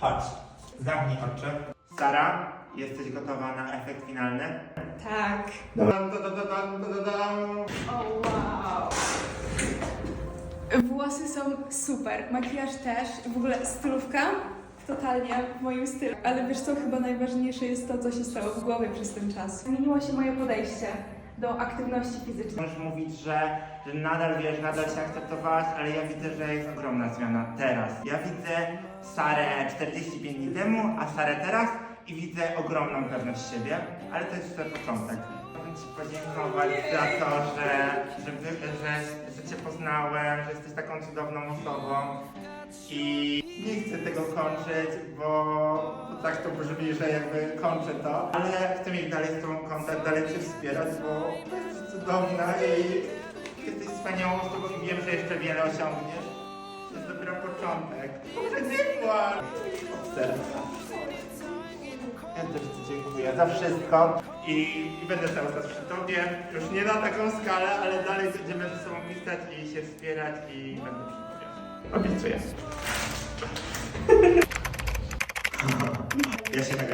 Chodź, zamknij oczy. Sara, jesteś gotowa na efekt finalny? Tak. Dam. O wow. Włosy są super, makijaż też, w ogóle stylówka totalnie w moim stylu. Ale wiesz co, chyba najważniejsze jest to, co się stało w głowie przez ten czas. Zmieniło się moje podejście do aktywności fizycznej. Możesz mówić, że, że nadal wiesz, nadal się akceptowałaś, ale ja widzę, że jest ogromna zmiana teraz. Ja widzę Sarę 45 dni temu, a Sarę teraz i widzę ogromną pewność siebie, ale to jest jeszcze początek. Chciałbym Ci podziękować za to, że, że, że, że Cię poznałem, że jesteś taką cudowną osobą i nie chcę tego kończyć, bo tak to brzmi, że jakby kończę to, ale chcę mieć dalej z Tobą kontakt, dalej Cię wspierać, bo jesteś cudowna i jesteś wspaniałą osobą i wiem, że jeszcze wiele osiągniesz. To jest dopiero początek. Może nie. Od serca. Ja też Ci dziękuję za wszystko i, i będę cały czas przy Tobie. Już nie na taką skalę, ale dalej będziemy ze sobą pisać i się wspierać i będę przy Tobie. Obiecuję. Ja się nagram.